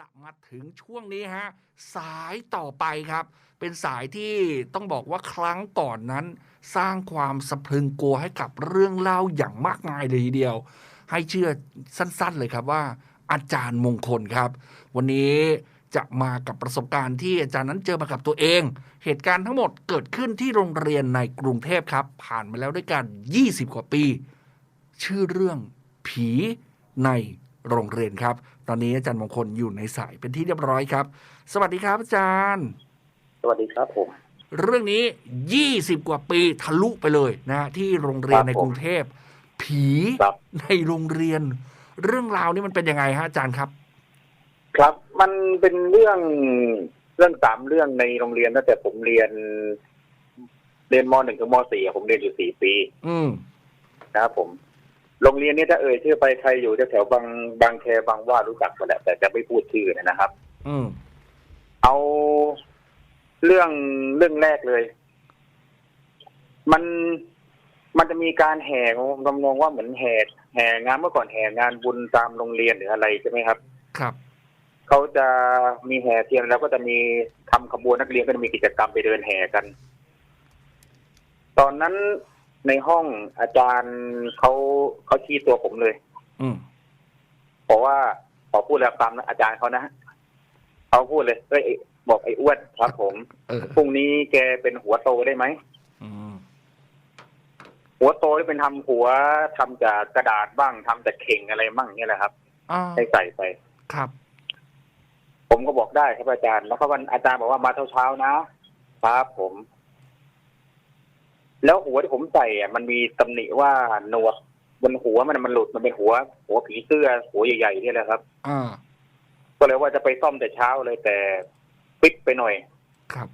ละมาถึงช่วงนี้ฮะสายต่อไปครับ เป็นสายที่ต้องบอกว่าครั้งก่อนนั้น สร้างความสะพรึงกลัวให้กับเรื่องเล่าอย่างมากมายเลยทีเดียว ให้เชื่อสั้นๆเลยครับว่า อาจารย์มงคลครับ วันนี้จะมากับประสบการณ์ที่อาจารย์นั้นเจอมากับตัวเอง เหตุการณ์ทั้งหมดเกิดขึ้นที่โรงเรียนในกรุงเทพครับ ผ่านมาแล้วด้วยกัน 20 กว่าปี ชื่อเรื่องผีใน โรงเรียนครับ ตอนนี้อาจารย์มงคลอยู่ในสายเป็นที่เรียบร้อยครับ สวัสดีครับอาจารย์ สวัสดีครับผมเรื่องนี้ 20 กว่าปีทะลุไปเลยนะฮะที่โรงเรียนในกรุงเทพ ผีครับในโรงเรียน เรื่องราวนี้มันเป็นยังไงฮะอาจารย์ครับ ครับ มันเป็นเรื่องเรื่องสามเรื่องในโรงเรียนตั้งแต่ผมเรียน เรียนมหนึ่งถึงมสี่อะผมเรียนอยู่สี่ปี อืมนะครับผม โรงเรียนนี้ถ้าเอ่ยชื่อไปใครอยู่แถวๆบางบางแคบางว่ารู้จักกันแหละแต่จะไม่พูดชื่อนะครับ อืมเอาเรื่องเรื่องแรกเลย มันมันจะมีการแห่ผมทำนองว่าเหมือนแห่แห่งานเมื่อก่อนแห่งานบุญตามโรงเรียนหรืออะไรใช่ไหมครับ ครับเขาจะมีแห่เทียนแล้วก็จะมีทำขบวนนักเรียนก็จะมีกิจกรรมไปเดินแห่กัน ตอนนั้น ในห้องอาจารย์เขาเขาชี้ตัวผมเลย อืมบอกว่าขอพูดแล้วตามนะอาจารย์เขานะเขาพูดเลยเอ้ยไอ้บอกไอ้อ้วนครับผมเออพรุ่งนี้แกเป็นหัวโตได้ไหมอืมหัวโตที่เป็นทำหัวทำจากกระดาษบ้างทำจากเข่งอะไรบ้างเนี่ยแหละครับอ่าให้ใส่ไปครับ ผมก็บอกได้ครับอาจารย์ แล้วก็วันอาจารย์บอกว่ามาเช้าๆนะครับผม แล้วหัวที่ผมใส่อะมันมีตำหนิว่าหนวดบนหัวมันมันหลุดมันเป็นหัว หัวผีเสื้อหัวใหญ่ๆเนี่ยแหละครับอ่าก็เลยว่าจะไปซ่อมแต่เช้าเลยแต่ปิดไปหน่อย ครับ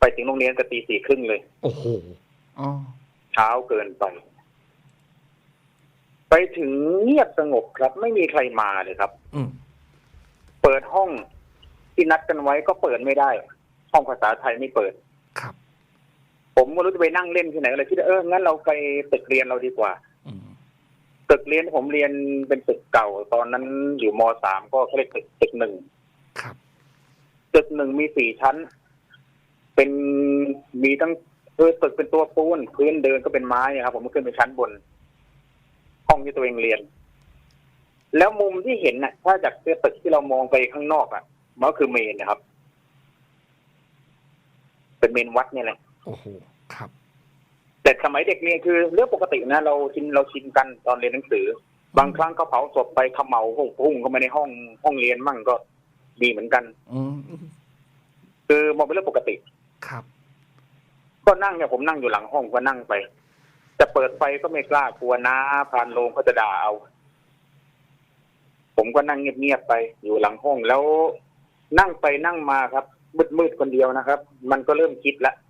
ไปถึงโรงเรียนก็ตีสี่ครึ่งเลย โอ้โหอ๋อเช้าเกินไป ไปถึงเงียบสงบครับ ไม่มีใครมาเลยครับ อืมเปิดห้องที่นัดกันไว้ก็เปิดไม่ได้ ห้องภาษาไทยไม่เปิดครับ ผมก็รู้จะไปนั่งเล่นที่ไหนก็เลยคิดว่าเอองั้นเราไปตึกเรียนเราดีกว่าอืมตึกเรียนที่ผมเรียนเป็นตึกเก่า ตอนนั้นอยู่มสามก็เขาเรียกตึกตึกหนึ่งครับตึกหนึ่งมีสี่ชั้น เป็นมีทั้งเออตึกเป็นตัวปูนพื้นเดินก็เป็นไม้อะครับ ผมก็ขึ้นไปชั้นบน ห้องที่ตัวเองเรียน แล้วมุมที่เห็นน่ะ ถ้าจากตึกที่เรามองไปข้างนอกอะมันก็คือเมนนะครับ เป็นเมนวัดเนี่ยแหละ โอ้โหครับ แต่สมัยเด็กเรียนคือเรื่องปกตินะเราชินเราชินกันตอนเรียนหนังสือ บางครั้งก็เผาศพไปเขมเหลาพุ่งพุ่งเข้ามาในห้องห้องเรียนมั่งก็ดีเหมือนกันอืมคือมองเป็นเรื่องปกติครับ ก็นั่งเนี่ยผมนั่งอยู่หลังห้องก็นั่งไปจะเปิดไฟก็ไม่กล้ากลัวน้าพานโรงเขาจะด่าเอา ผมก็นั่งเงียบๆไปอยู่หลังห้องแล้วนั่งไปนั่งมาครับมืดๆคนเดียวนะครับ มันก็เริ่มคิดละอืม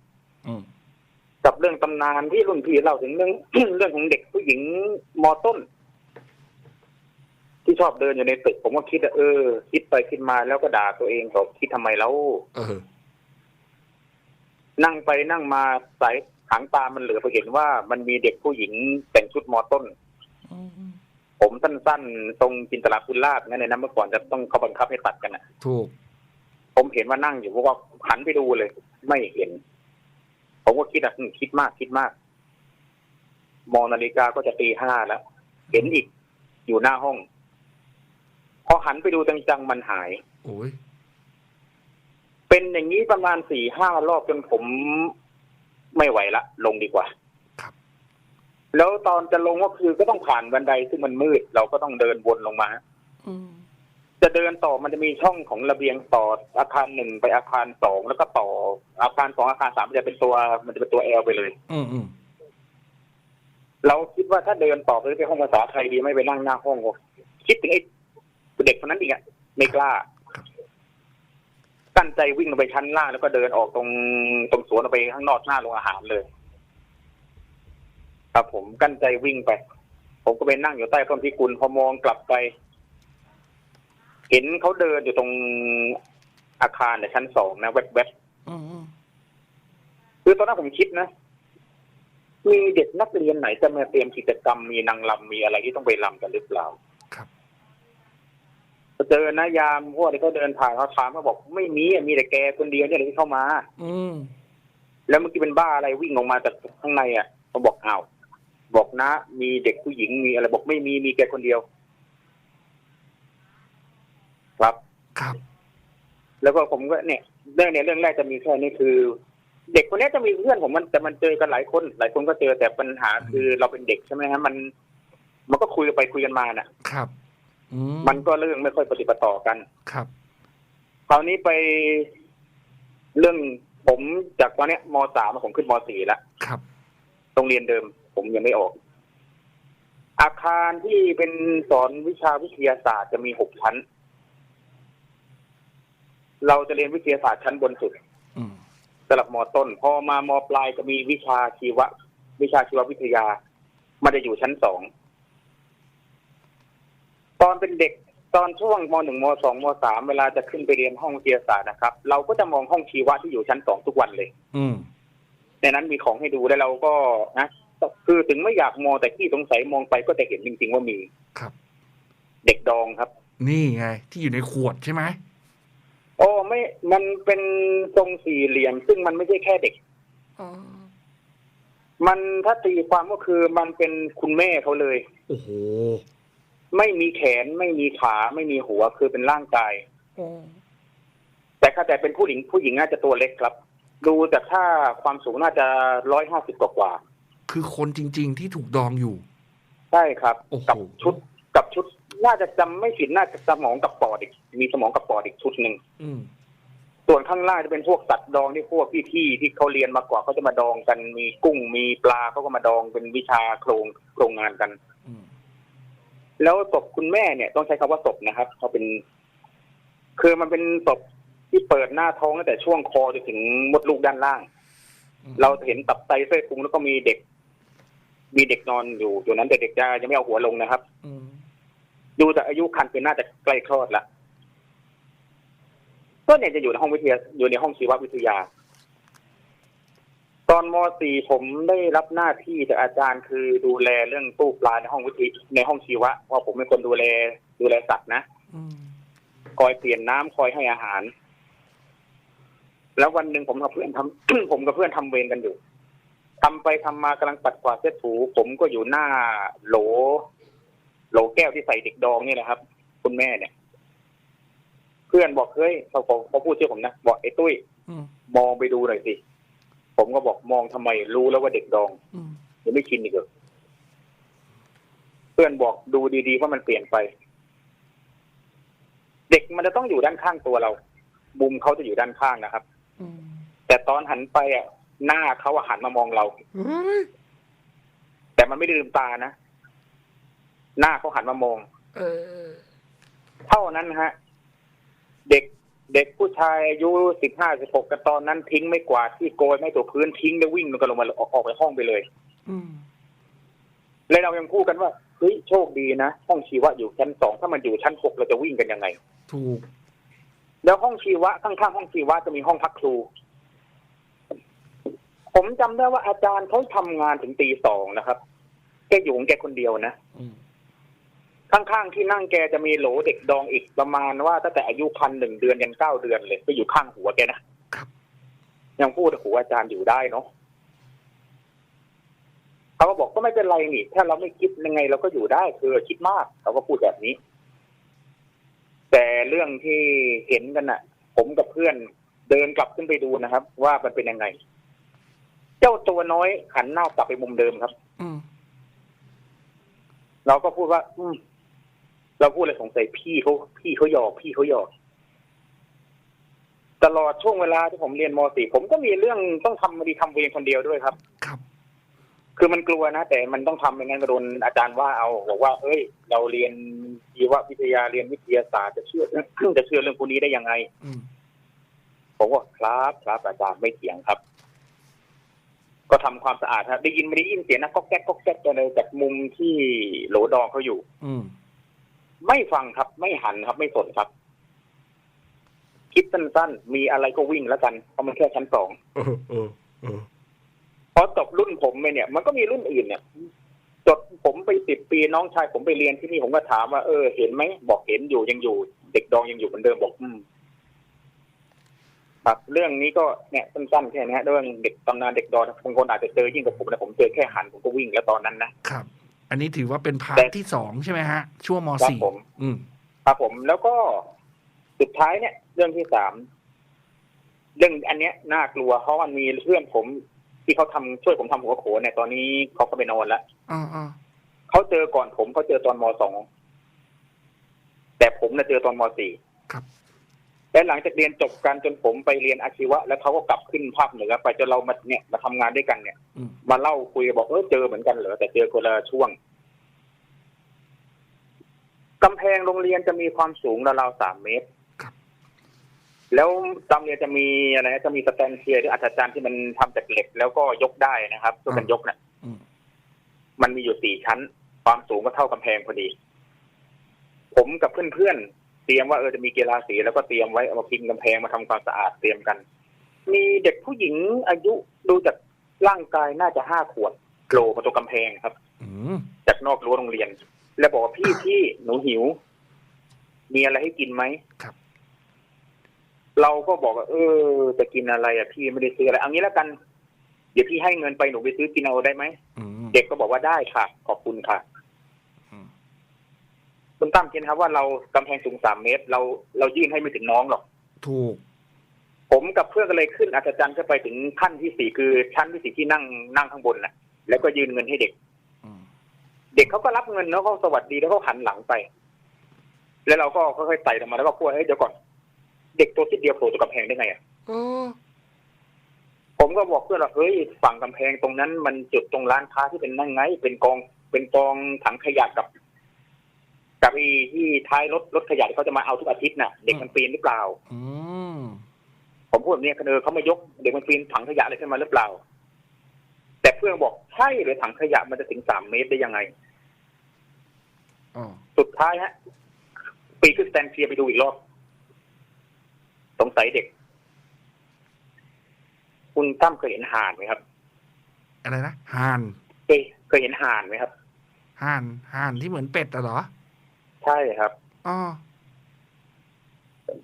กับเรื่องตำนานที่รุ่นพี่เล่าถึงเรื่องเรื่องของเด็กผู้หญิงมอต้น ที่ชอบเดินอยู่ในตึก ผมก็คิดว่าเออ คิดไปคิดมาแล้วก็ด่าตัวเองบอกคิดทำไมแล้วเออนั่งไปนั่งมาสายหางตามันเหลือไปเห็นว่ามันมีเด็กผู้หญิงแต่งชุดมอต้นอืมผมสั้นๆ ตรงจินตลาภูลาภนั่นในนั้นเมื่อก่อนจะต้องเขาบังคับให้ตัดกันอะถูก ผมเห็นว่านั่งอยู่ผมก็หันไปดูเลย ไม่เห็น ผมก็คิดอะอืมคิดมากคิดมาก มองนาฬิกาก็จะตีห้าแล้ว เห็นอีกอยู่หน้าห้อง พอหันไปดูจังๆมันหาย โอ้ยเป็นอย่างนี้ประมาณสี่ห้ารอบจนผมไม่ไหวละ ลงดีกว่าครับแล้วตอนจะลงก็คือก็ต้องผ่านบันไดซึ่งมันมืด เราก็ต้องเดินวนลงมา อืม จะเดินต่อมันจะมีช่องของระเบียงต่ออาคารหนึ่งไปอาคารสองแล้วก็ต่อ อาคารสองอาคารสามมันจะเป็นตัวมันจะเป็นตัวแอลไปเลย อืมอืมเราคิดว่าถ้าเดินต่อไปไปห้องภาษาไทยดีไม่ไปนั่งหน้าห้องวะคิดถึงไอ้เด็กคนนั้นอีกอะไม่กล้าตั้งใจวิ่งลงไปชั้นล่างแล้วก็เดินออกตรงตรงสวนออกไปข้างนอกหน้าโรงอาหารเลย ครับผมกั้นใจวิ่งไป ผมก็ไปนั่งอยู่ใต้ต้นพิกุลพอมองกลับไป เห็นเขาเดินอยู่ตรงอาคารในชั้นสองนะแวบๆอืมอืมคือตอนนั้นผมคิดนะมีเด็กนักเรียนไหนจะมาเตรียมกิจกรรมมีนางรำมีอะไรที่ต้องไปรำกันหรือเปล่าครับเจอนะยามพวกที่เขาเดินผ่านเขาถามเขาบอกไม่มีอะมีแต่แกคนเดียวเนี่ยที่เข้ามา อืมแล้วเมื่อกี้เป็นบ้าอะไรวิ่งออกมาจากข้างในอะเขาบอกอ้าวบอกนะ มีเด็กผู้หญิงมีอะไรบอกไม่มีมีแกคนเดียว ครับครับ แล้วก็ผมก็เนี่ย เรื่องเนี่ยเรื่องแรกจะมีแค่นี้คือ เด็กคนนี้จะมีเพื่อนผมมันแต่มันเจอกันหลายคน หลายคนก็เจอแต่ปัญหาคือเราเป็นเด็กใช่ไหมฮะมัน มันก็คุยกันไปคุยกันมาน่ะ ครับอืมมันก็เรื่องไม่ค่อยปฏิปต่อกันครับคราวนี้ไปเรื่องผมจากตอนเนี้ยมสามผมขึ้นมสี่แล้วครับโรงเรียนเดิม ผมยังไม่ออก อาคารที่เป็นสอนวิชาวิทยาศาสตร์จะมีหกชั้น เราจะเรียนวิทยาศาสตร์ชั้นบนสุดอืมสำหรับมต้น พอมามปลายจะมีวิชาชีวะ วิชาชีววิทยามันจะอยู่ชั้นสองตอนเป็นเด็กตอนช่วงมหนึ่งมสองมสามเวลาจะขึ้นไปเรียนห้องวิทยาศาสตร์นะครับ เราก็จะมองห้องชีวะที่อยู่ชั้นสองทุกวันเลย อืมในนั้นมีของให้ดูแล้วเราก็นะคือถึงไม่อยากมองแต่ที่สงสัยมองไปก็จะเห็นจริงๆว่ามีครับ เด็กดองครับ นี่ไง ที่อยู่ในขวดใช่ไหม โอ้ไม่มันเป็นทรงสี่เหลี่ยม ซึ่งมันไม่ใช่แค่เด็กอ๋อมันถ้าตีความก็คือมันเป็นคุณแม่เขาเลยโอ้โหไม่มีแขนไม่มีขาไม่มีหัวคือเป็นร่างกายอ๋อแต่ถ้าแต่เป็นผู้หญิงผู้หญิงน่าจะตัวเล็กครับ ดูจากถ้าความสูงน่าจะร้อยห้าสิบกว่า คือคนจริง ๆ ที่ถูกดองอยู่ๆใช่ครับโอ้โหกับชุดกับชุด น่าจะจำไม่ผิดน่าจะสมองกับปอดอีก มีสมองกับปอดอีกชุดหนึ่งอืมส่วนข้างล่างจะเป็นพวกสัตว์ดองที่พวกพี่ๆที่เขาเรียนมากว่าเขาจะมาดองกันมีกุ้งมีปลาเขาก็มาดองเป็นวิชาโครงโครงงานกัน อืมแล้วศพคุณแม่เนี่ยต้องใช้คำว่าศพนะครับเขาเป็น คือมันเป็นศพที่เปิดหน้าท้องตั้งแต่ช่วงคอจนถึงมดลูกด้านล่างอืมเราเห็นตับไตไส้พุงแล้วก็มีเด็ก มีเด็กนอนอยู่อยู่นั้นแต่เด็กจะยังไม่เอาหัวลงนะครับ อืม ดูจากอายุคันคือน่าจะใกล้คลอดละก็เนี่ยจะอยู่ในห้องวิทยาอยู่ในห้องชีววิทยา ตอนม .4 ผมได้รับหน้าที่จากอาจารย์คือดูแลเรื่องตู้ปลาในห้องวิทยในห้องชีวะว่าผมเป็นคนดูแลดูแลสัตว์นะอคอยเปลี่ยนน้ำคอยให้อาหาร แล้ววันหนึ่งผมกับเพื่อนทำผมกับเพื่อนทำเวรกันอยู่ทำไปทำมากำลังปัดกวาดเช็ดถู ผมก็อยู่หน้าโหล โหลแก้วที่ใส่เด็กดองนี่แหละครับ คุณแม่เนี่ย เพื่อนบอกเฮ้ยเขาเขาเขาพูดชื่อผมนะบอกไอ้ตุ้ยอืมมองไปดูหน่อยสิผมก็บอกมองทำไมรู้แล้วว่าเด็กดองอืมยังไม่ชินอีกเหรอเพื่อนบอกดูดีๆว่ามันเปลี่ยนไป เด็กมันจะต้องอยู่ด้านข้างตัวเรามุมเขาจะอยู่ด้านข้างนะครับอืมแต่ตอนหันไปอะหน้าเขาอะหันมามองเราเฮ้ยแต่มันไม่ได้ลืมตานะ หน้าเขาหันมามองเออ เท่านั้นฮะ เด็กเด็กผู้ชายอายุสิบห้าสิบหกกันตอนนั้นทิ้งไม่กวาดที่โกยไม่ถูกพื้นทิ้งแล้ววิ่งมันก็ลงมาออกออกไปห้องไปเลยอืมแล้วเรายังพูดกันว่าเฮ้ยโชคดีนะห้องชีวะอยู่ชั้นสองถ้ามันอยู่ชั้นหกเราจะวิ่งกันยังไง ถูก แล้วห้องชีวะข้างๆห้องชีวะจะมีห้องพักครู ผมจำได้ว่าอาจารย์เขาทำงานถึงตีสองนะครับแกอยู่ของแกคนเดียวนะอืม ข้างๆที่นั่งแกจะมีโหลเด็กดองอีกประมาณว่าตั้งแต่อายุพันหนึ่งเดือนยันเก้าเดือนเลย ก็อยู่ข้างหัวแกนะครับ ยังพูดหัวอาจารย์อยู่ได้เนาะเขาก็บอกก็ไม่เป็นไรนี่ ถ้าเราไม่คิดยังไงเราก็อยู่ได้คือคิดมากเขาก็พูดแบบนี้ แต่เรื่องที่เห็นกันน่ะ ผมกับเพื่อนเดินกลับขึ้นไปดูนะครับ ว่ามันเป็นยังไง เจ้าตัวน้อยหันหน้ากลับไปมุมเดิมครับ อืมเราก็พูดว่า อืม เราพูดเลยสงสัยพี่เขาพี่เขาหยอกพี่เขาหยอก ตลอดช่วงเวลาที่ผมเรียนม .4 ผมก็มีเรื่องต้องทำมาดีทำเวรคนเดียวด้วยครับ ครับ คือมันกลัวนะแต่มันต้องทำไม่งั้นก็โดนอาจารย์ว่าเอาบอกว่า เอ้ย เราเรียนชีววิทยาเรียนวิทยาศาสตร์จะเชื่อจะเชื่อเรื่องพวกนี้ได้ยังไงอืมผมว่าครับครับอาจารย์ไม่เถียงครับ ก็ทำความสะอาดครับได้ยินไม่ได้ยินเสียงนะก็แก๊กก็แก๊กกันเลยจากมุมที่โหลดองเขาอยู่ อืม ไม่ฟังครับ ไม่หันครับ ไม่สนครับ คิดสั้นๆ มีอะไรก็วิ่งแล้วกันเพราะมันแค่ชั้นสองเออเออเออพอจบรุ่นผมไปเนี่ย มันก็มีรุ่นอื่นเนี่ยจบผมไปสิบปีน้องชายผมไปเรียนที่นี่ผมก็ถามว่าเออเห็นไหมบอกเห็นอยู่ยังอยู่ เด็กดองยังอยู่เหมือนเดิมบอก อืมครับเรื่องนี้ก็เนี่ยสั้นๆแค่นี้ฮะเรื่องเด็กตำนานเด็กดอนบางคนอาจจะเจอยิ่งกว่าผมนะผมเจอแค่หันผมก็วิ่งแล้วตอนนั้นนะครับ อันนี้ถือว่าเป็นพาแต่ร์ทที่สองใช่ไหมฮะ ช่วงมครับสี่ผมอืมครับผมแล้วก็สุดท้ายเนี่ยเรื่องที่สามเรื่องอันเนี้ยน่ากลัว เพราะมันมีเพื่อนผม ที่เขาทำช่วยผมทำหัวโขนเนี่ยตอนนี้เขาก็ไปนอนแล้วอ่าอ่าเขาเจอก่อนผมเขาเจอตอนมสองแต่ผมน่ะเจอตอนมสี่ครับ และหลังจากเรียนจบกันจนผมไปเรียนอาชีวะ แล้วเขาก็กลับขึ้นภาคเหนือไปจนเรามาเนี่ยมาทำงานด้วยกันเนี่ยอืมมาเล่าคุยกันบอกเออเจอเหมือนกันเหรอแต่เจอคนละช่วงกำแพงโรงเรียนจะมีความสูงราวๆสามเมตรครับแล้วตามเรียนจะมีอะไรนะจะมีสแตนเชียร์หรืออัศจรรย์ที่มันทำจากเหล็กแล้วก็ยกได้นะครับช่วยกันยกเนี่ยอืมมันมีอยู่สี่ชั้น ความสูงก็เท่ากำแพงพอดี ผมกับเพื่อนๆเต รียมว่าเออจะมีกีฬาสีแล้วก็เตรียมไว้เอามาพิมพ์กำแพงมาทำความสะอาดเตรียมกัน มีเด็กผู้หญิงอายุดูจากร่างกายน่าจะห้าขวบโผล่มาตรงกำแพงครับอืมจากนอกรั้วโรงเรียน แล้วบอกว่าพี่พี่หนูหิว มีอะไรให้กินไหมครับ เราก็บอกว่าเออ จะกินอะไรอะพี่ไม่ได้ซื้ออะไรเอางี้แล้วกัน เดี๋ยวพี่ให้เงินไปหนูไปซื้อกินเอาได้ไหมอืมเด็กก็บอกว่าได้ค่ะ ขอบคุณค่ะอืม คุณตั้มคิดนะครับว่าเรากำแพงสูงสามเมตร เราเรายื่นให้ไม่ถึงน้องหรอก ถูก ผมกับเพื่อนก็เลยขึ้นอัศจรรย์ขึ้นไปถึงขั้นที่สี่คือชั้นที่สี่ที่นั่งนั่งข้างบนน่ะ แล้วก็ยืนเงินให้เด็กอืมเด็กเขาก็รับเงินแล้วก็สวัสดีแล้วก็หันหลังไป แล้วเราก็ค่อยๆไต่ลงมาแล้วก็พูดเฮ้ยเดี๋ยวก่อน เด็กตัวที่เดียวโผล่จากกำแพงได้ไงอะเออผมก็บอกเพื่อนว่าเฮ้ยฝั่งกำแพงตรงนั้นมันจุดตรงร้านค้าที่เป็นนั่งไง เป็นกองเป็นกองถังขยะกับ กับไอีที่ท้ายรถรถขยะที่เขาจะมาเอาทุกอาทิตย์น่ะ เด็กมันปีนหรือเปล่า อืมผมพูดแบบนี้เออเขามายกเด็กมันปีนถังขยะอะไรขึ้นมาหรือเปล่า แต่เพื่อนบอกใช่หรือถังขยะมันจะถึงสามเมตรได้ยังไงอ๋อสุดท้ายฮะปีนขึ้นสแตนเชียร์ไปดูอีกรอบสงสัยเด็ก คุณตั้มเคยเห็นห่านไหมครับ อะไรนะห่านเคยเคยเห็นห่านไหมครับห่านห่านที่เหมือนเป็ดอะเหรอ ใช่ครับอ๋อ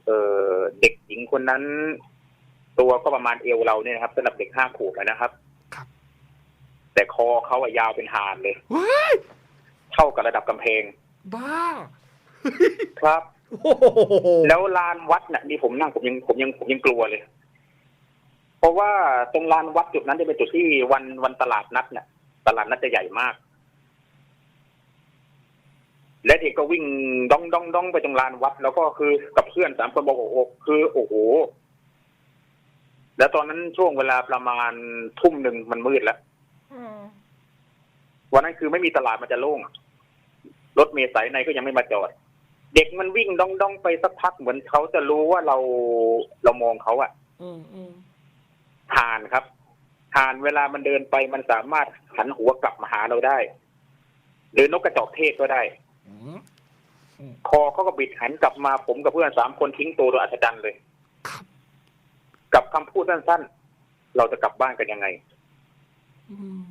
เออเด็กหญิงคนนั้น ตัวก็ประมาณเอวเราเนี่ยนะครับสำหรับเด็กห้าขวบอะนะครับ ครับ แต่คอเขาอะยาวเป็นห่านเลยว้ายเท่ากับระดับกำแพง บ้า ครับ โอ้โหแล้วลานวัดน่ะนี่ผมนั่งผมยังผมยังผมยังกลัวเลย เพราะว่าตรงลานวัดจุดนั้นจะเป็นจุดที่วันวันตลาดนัดเนี่ยตลาดนัดจะใหญ่มาก และเด็กก็วิ่งดองดองดองไปตรงลานวัด แล้วก็คือกับเพื่อนสามคนบอกโอ้โหคือโอ้โหแล้วตอนนั้นช่วงเวลาประมาณทุ่มหนึ่งมันมืดแล้ววันนั้นคือไม่มีตลาดมันจะโล่งรถเมล์สายในก็ยังไม่มาจอด เด็กมันวิ่งดองดองไปสักพักเหมือนเขาจะรู้ว่าเราเรามองเขาอะอืมอืมห่านครับห่านเวลามันเดินไปมันสามารถหันหัวกลับมาหาเราได้ หรือนกกระจอกเทศก็ได้อืม คอเขาก็บิดหันกลับมาผมกับเพื่อนสามคนทิ้งตัวโดยอัศจรรย์เลยครับกับคำพูดสั้นๆ เราจะกลับบ้านกันยังไงอืม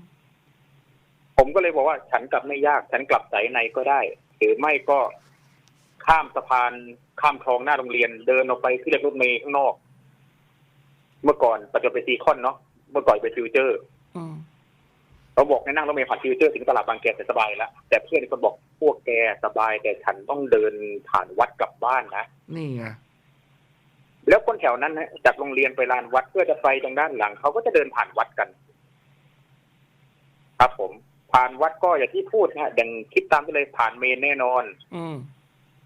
ผมก็เลยบอกว่าฉันกลับไม่ยาก ฉันกลับสายในก็ได้ หรือไม่ก็ข้ามสะพานข้ามคลองหน้าโรงเรียน เดินออกไปที่เรียกรถเมล์ข้างนอก เมื่อก่อนปัจจุบันไปซีคอนเนาะเมื่อก่อนไปฟิวเจอร์อืม เราบอกให้นั่งรถเมล์ผ่านฟิวเจอร์ถึงตลาดบางแคแต่สบายแล้ว แต่เพื่อนก็บอกพวกแกสบายแต่ฉันต้องเดินผ่านวัดกลับบ้านนะนี่ไงแล้วคนแถวนั้นนะจากโรงเรียนไปลานวัดเพื่อจะไปตรงด้านหลังเขาก็จะเดินผ่านวัดกัน ครับ ผม ผ่านวัดก็อย่างที่พูดนะฮะอย่างคิดตามไปเลยผ่านเมนแน่นอน อืม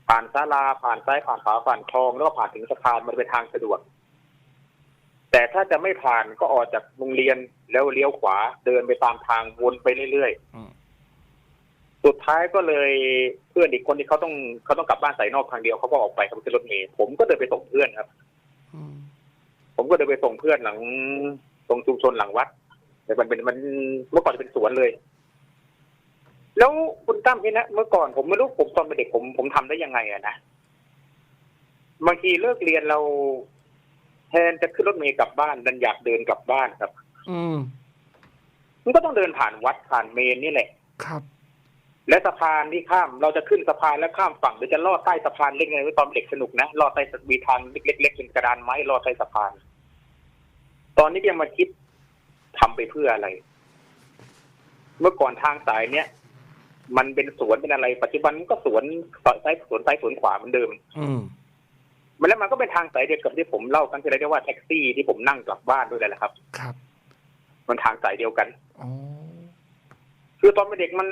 ผ่านศาลาผ่านซ้ายผ่านขวาผ่านคลองแล้วก็ผ่านถึงสะพานมันเป็นทางสะดวก แต่ถ้าจะไม่ผ่านก็ออกจากโรงเรียนแล้วเลี้ยวขวาเดินไปตามทางวนไปเรื่อยอืมๆสุดท้ายก็เลยเพื่อนอีกคนที่เขาต้องเขาต้องกลับบ้านสายนอกทางเดียวเขาก็ออกไปเขาขึ้นรถเมล์ผมก็เดินไปส่งเพื่อนครับอืมผมก็เดินไปส่งเพื่อนหลัง ตรงชุมชนหลังวัดแต่มันเป็นมันเมื่อก่อนจะเป็นสวนเลย แล้วคุณตั้มพี่นะเมื่อก่อนผมไม่รู้ผมตอนเป็นเด็กผมผมทำได้ยังไงอะนะบางทีเลิกเรียนเรา แทนจะขึ้นรถเมล์กลับบ้านดันอยากเดินกลับบ้านครับ อืมมันก็ต้องเดินผ่านวัดผ่านเมนนี่แหละ ครับ และสะพานที่ข้ามเราจะขึ้นสะพานแล้วข้ามฝั่งหรือจะลอดใต้สะพานเล่นไงตอนเด็กสนุกนะลอดใต้มีทางเล็กๆเป็นกระดานไม้ลอดใต้สะพาน ตอนนี้ยังมาคิดทำไปเพื่ออะไร เมื่อก่อนทางสายเนี้ยมันเป็นสวนเป็นอะไร ปัจจุบันมันก็สวนซ้ายสวนซ้ายสวนขวาเหมือนเดิม อืมมัน แล้วมันก็เป็นทางสายเดียวกับที่ผมเล่าครั้งที่แล้วที่ว่าแท็กซี่ที่ผมนั่งกลับบ้านด้วยแหละครับ ครับ มันทางสายเดียวกันอ๋อคือตอนเป็นเด็กมัน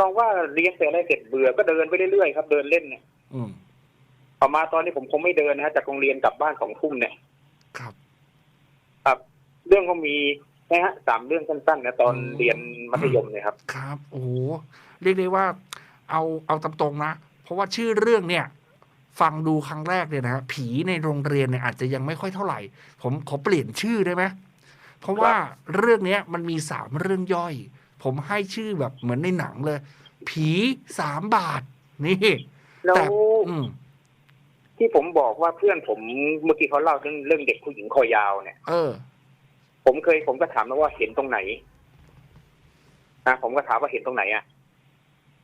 น้องว่าเรียนเสร็จอะไรเสร็จเบื่อก็เดินไปเรื่อยๆครับเดินเล่นเนี่ยอืมพอมาตอนนี้ผมคงไม่เดินนะฮะจากโรงเรียนกลับบ้านสองทุ่มเนี่ย ครับ ครับ เรื่องก็มีนะฮะสามเรื่องสั้นๆนะตอนอืมเรียนมัธยมเนี่ยครับ ครับ โอ้โหเรียกได้ว่า เอาเอาตามตรงนะเพราะว่าชื่อเรื่องเนี่ย ฟังดูครั้งแรกเนี่ยนะฮะผีในโรงเรียนเนี่ยอาจจะยังไม่ค่อยเท่าไหร่ ผมขอเปลี่ยนชื่อได้ไหมเพราะว่าเรื่องเนี้ยมันมีสามเรื่องย่อย ผมให้ชื่อแบบเหมือนในหนังเลย ผีสามบาท นี่แล้วแต่อืมที่ผมบอกว่าเพื่อนผมเมื่อกี้เขาเล่าเรื่องเรื่องเด็กผู้หญิงคอยาวเนี่ยเออ ผมเคยผมก็ถามแล้วว่าเห็นตรงไหนนะผมก็ถามว่าเห็นตรงไหนอะ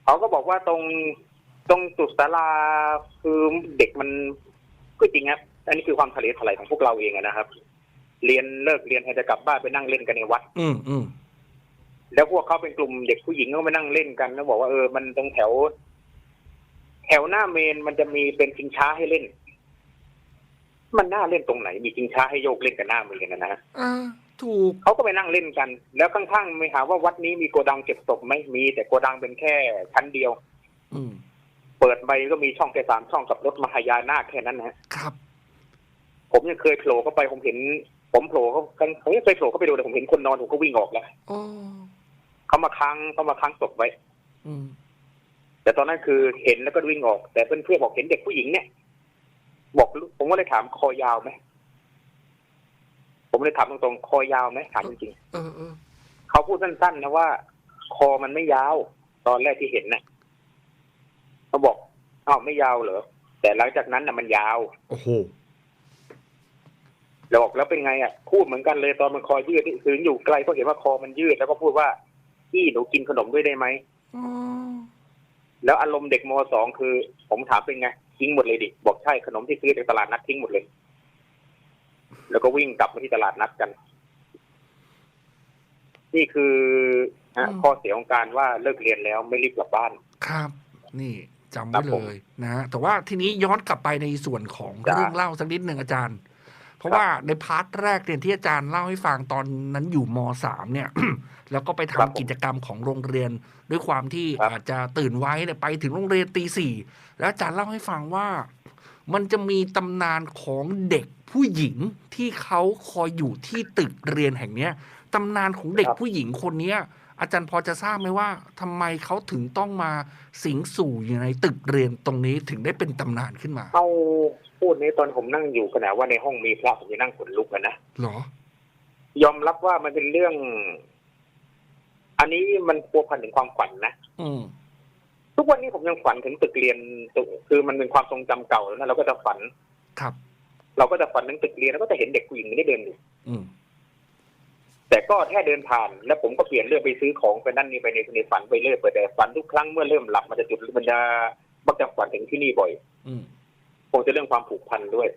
เขาก็บอกว่าตรง ตรงจุดศาลาคือเด็กมันก็จริงครับ อันนี้คือความทะเลถลายของพวกเราเองอะนะครับ เรียนเลิกเรียนให้จะกลับบ้านไปนั่งเล่นกันในวัด อืมอืมแล้วพวกเขาเป็นกลุ่มเด็กผู้หญิงก็มานั่งเล่นกันแล้วบอกว่าเออมันตรงแถว แถวหน้าเมนมันจะมีเป็นชิงช้าให้เล่น มันน่าเล่นตรงไหน มีชิงช้าให้โยกเล่นกันหน้าเมนนะฮะอ่าถูกเขาก็ไปนั่งเล่นกัน แล้วข้างๆไม่หาว่าวัดนี้มีโกดังเก็บศพไหมมี แต่โกดังเป็นแค่ชั้นเดียว อืม เปิดไปก็มีช่องแค่สามช่องกับรถมหายานาคแค่นั้นนะฮะครับ ผมยังเคยโผล่เข้าไปผมเห็น ผมโผล่เขาผมยังเคยโผล่เข้าไปดูแต่ผมเห็นคนนอนผมก็วิ่งออกแล้วโอ้เขามาค้างเขามาค้างศพไว้ อืมแต่ตอนนั้นคือเห็นแล้วก็วิ่งออก แต่เพื่อนเพื่อนๆบอกเห็นเด็กผู้หญิงเนี่ย บอกผมก็เลยถามคอยาวไหมผมเลยถามตรงๆคอยาวไหมถามจริงเออเออๆเขาพูดสั้นๆนะว่า คอมันไม่ยาว ตอนแรกที่เห็นน่ะ เขาบอกอ้าวไม่ยาวเหรอแต่หลังจากนั้นน่ะมันยาวโอ้โหแล้วบอกแล้วเป็นไงอะพูดเหมือนกันเลยตอนมันคอยืดคืออยู่ไกลก็เห็นว่าคอมันยืด แล้วก็พูดว่าพี่หนูกินขนมด้วยได้ไหมอ๋อแล้วอารมณ์เด็กมสองคือ ผมถามเป็นไงทิ้งหมดเลยดิบอกใช่ขนมที่ซื้อจากตลาดนัดทิ้งหมดเลย แล้วก็วิ่งกลับมาที่ตลาดนัดกัน นี่คือฮะข้อเสียของการว่าเลิกเรียนแล้วไม่รีบกลับบ้าน ครับ นี่ จำครัไว้บผมเลยนะฮะแต่ว่าทีนี้ย้อนกลับไปในส่วนของจ้ะเรื่องเล่าสักนิดหนึ่งอาจารย์ เพราะครับว่าในพาร์ทแรกเนี่ยที่อาจารย์เล่าให้ฟังตอนนั้นอยู่มสามเนี่ย แล้วก็ไปทำครับผมกิจกรรมของโรงเรียน ด้วยความที่ครับอาจจะตื่นไว้เนี่ยไปถึงโรงเรียนตีสี่แล้วอาจารย์เล่าให้ฟังว่า มันจะมีตำนานของเด็กผู้หญิงที่เขาคอยอยู่ที่ตึกเรียนแห่งเนี้ยตำนานของเด็กผู้หญิงคนเนี้ย อาจารย์พอจะทราบไหมว่าทำไมเขาถึงต้องมาสิงสู่อยู่ในตึกเรียนตรงนี้ถึงได้เป็นตำนานขึ้นมาเอาพูดนี้ตอนผมนั่งอยู่ขณะว่าในห้องมีพระผมจะนั่งขนลุกอะนะเหรอ ยอมรับว่ามันเป็นเรื่อง อันนี้มันพัวพันถึงความฝันนะอืมทุกวันนี้ผมยังฝันถึงตึกเรียนตึกคือมันเป็นความทรงจำเก่าแล้วนะเราก็จะฝัน ครับ เราก็จะฝันถึงตึกเรียนแล้วก็จะเห็นเด็กผู้หญิงไม่ได้เดินอยู่อืม แต่ก็แค่เดินผ่าน แล้วผมก็เปลี่ยนเรื่องไปซื้อของไปนั่นนี่ไปในในฝันไปเรื่อยไปแต่ฝันทุกครั้งเมื่อเริ่มหลับมันจะจุดมันจะมักจะฝันถึงที่นี่บ่อยอืมคงจะเรื่องความผูกพันด้วย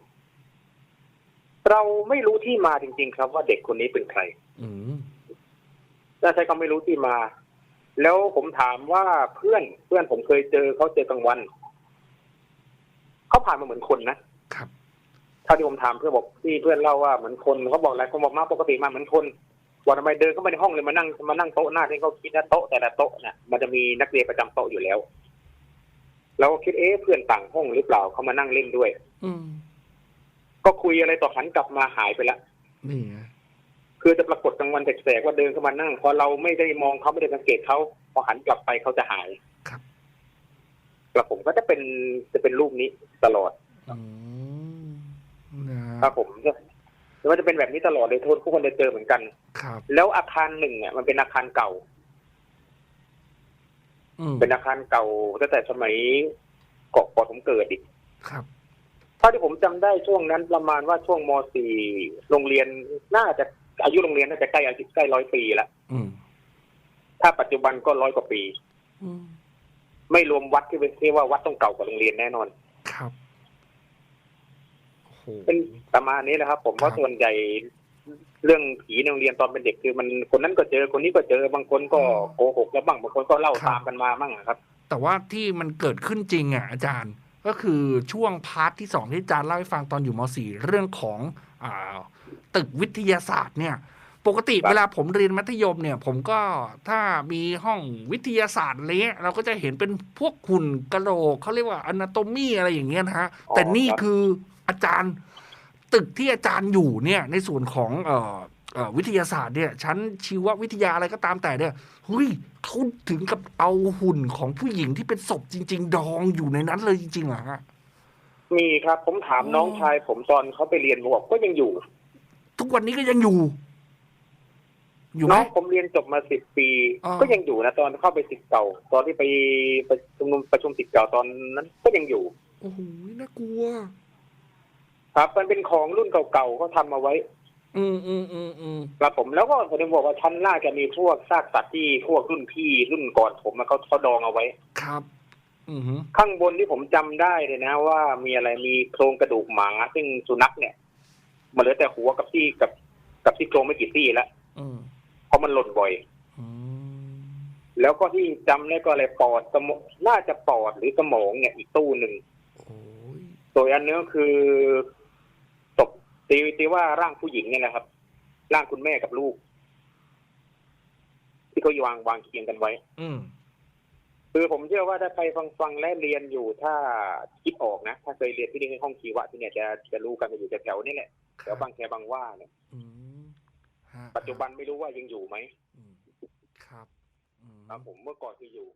เราไม่รู้ที่มาจริง ๆ ครับว่าเด็กคนนี้เป็นใครอืมถ้าใช้คำไม่รู้ที่มา แล้วผมถามว่าเพื่อนเพื่อนผมเคยเจอเขาเจอกลางวันเขาผ่านมาเหมือนคนนะครับถ้าที่ผมถามเพื่อนบอกที่เพื่อนเล่าว่าเหมือนคนเขาบอกอะไรเขาบอกมาปกติมาเหมือนคน วันทำไมเดินเข้ามาในห้องเลยมานั่งมานั่งโต๊ะหน้าที่เขาคิดนะโต๊ะแต่ละโต๊ะเนี่ยมันจะมีนักเรียนประจำโต๊ะอยู่แล้วเราก็คิดเอ๊ะเพื่อนต่างห้องหรือเปล่าเขามานั่งเล่นด้วย อืมก็คุยอะไรต่อหันกลับมาหายไปละนี่ไงคือจะปรากฏกลางวันแสกๆว่าเดินเข้ามานั่งพอเราไม่ได้มองเขาไม่ได้สังเกตเขาพอหันกลับไปเขาจะหายครับกระผมก็จะเป็นจะเป็นรูปนี้ตลอดอืมนะครับผม แล้วมันจะเป็นแบบนี้ตลอดเลยทุกคนจะเจอเหมือนกัน ครับ แล้วอาคารหนึ่งเนี่ยมันเป็นอาคารเก่า อืมเป็นอาคารเก่าตั้งแต่สมัยเกาะก่อนผมเกิดอีก ครับ เท่าที่ผมจำได้ช่วงนั้นประมาณว่าช่วงม .4 โรงเรียนน่าจะอายุโรงเรียนน่าจะใกล้อายุใกล้ร้อยปีละอืมถ้าปัจจุบันก็ร้อยกว่าปี อืมไม่รวมวัดที่เป็นที่ว่าวัดต้องเก่ากว่าโรงเรียนแน่นอนครับโอ้โห เป็นประมาณนี้แหละครับ ผมครัว่าบส่วนใหญ่เรื่องผีในโรงเรียนตอนเป็นเด็กคือมันคนนั้นก็เจอคนนี้ก็เจอบางคนก็โกหกแล้วบ้างบางคนก็เล่าตามกันมาบ้างอะครับ แต่ว่าที่มันเกิดขึ้นจริงอะอาจารย์ก็คือช่วงพาร์ทที่สองที่อาจารย์เล่าให้ฟังตอนอยู่ม .4 เรื่องของอ่าตึกวิทยาศาสตร์เนี่ย ปกติครับเวลาผมเรียนมัธยมเนี่ย ผมก็ถ้ามีห้องวิทยาศาสตร์อะไรเงี้ยเราก็จะเห็นเป็นพวกหุ่นกะโหลกเขาเรียกว่าอนาโตมีอะไรอย่างเงี้ยนะฮะแต่นี่คืออาจารย์ตึกที่อาจารย์อยู่เนี่ย ในส่วนของเอ่อเอ่อวิทยาศาสตร์เนี่ยชั้นชีววิทยาอะไรก็ตามแต่เนี่ยเฮ้ยเขาถึงกับเอาหุ่นของผู้หญิงที่เป็นศพจริง ๆ ดองอยู่ในนั้นเลยจริงๆเหรอฮะมีครับ ผมถามอ๋อน้องชาย ผมตอนเขาไปเรียนบอกก็ยังอยู่ ทุกวันนี้ก็ยังอยู่ อยู่ไหมน้องผมเรียนจบมาสิบปี อ๋อ ก็ยังอยู่นะตอนเข้าไปสิทธิ์เก่า ตอนที่ไปประชุมประชุมสิทธิ์เก่าตอนนั้นก็ยังอยู่ โอ้โหน่ากลัว ครับ มันเป็นของรุ่นเก่าๆเขาทำมาไว้อืมอืมอืมอืมครับผมแล้วก็ผมบอกว่าชั้นล่างจะมีพวกซากสัตว์ที่พวกรุ่นพี่รุ่นก่อนผมอะเขาเขาดองเอาไว้ ครับ อือหือข้างบนที่ผมจำได้เลยนะ ว่ามีอะไรมีโครงกระดูกหมาซึ่งสุนัขเนี่ย มันเหลือแต่หัวกับที่กับกับที่โครงไม่กี่ซี่แล้ว อืมเพ ราะมันหล่นบ่อยอืมแล้วก็ที่จำได้ก็อะไรปอดสมองน่าจะปอดหรือสมองเนี่ยอีกตู้หนึ่งโอ้ยตัวอันนี้ก็คือศพตีตีว่าร่างผู้หญิงเนี่ยนะครับ ร่างคุณแม่กับลูก ที่เขาวางวางเคียงกันไว้ อืมคือผมเชื่อว่าถ้าใครฟังฟังและเรียนอยู่ถ้าคิดออกนะถ้าเคยเรียนที่นี่ในห้องชีวะที่เนี่ยจะจะรู้กันจะอยู่แถวๆนี่แหละแถวบางแคบางว่าเนี่ยอืม ฮะปัจจุบันไม่รู้ว่ายังอยู่ไหมอืมครับอืมครับผมเมื่อก่อนคืออยู่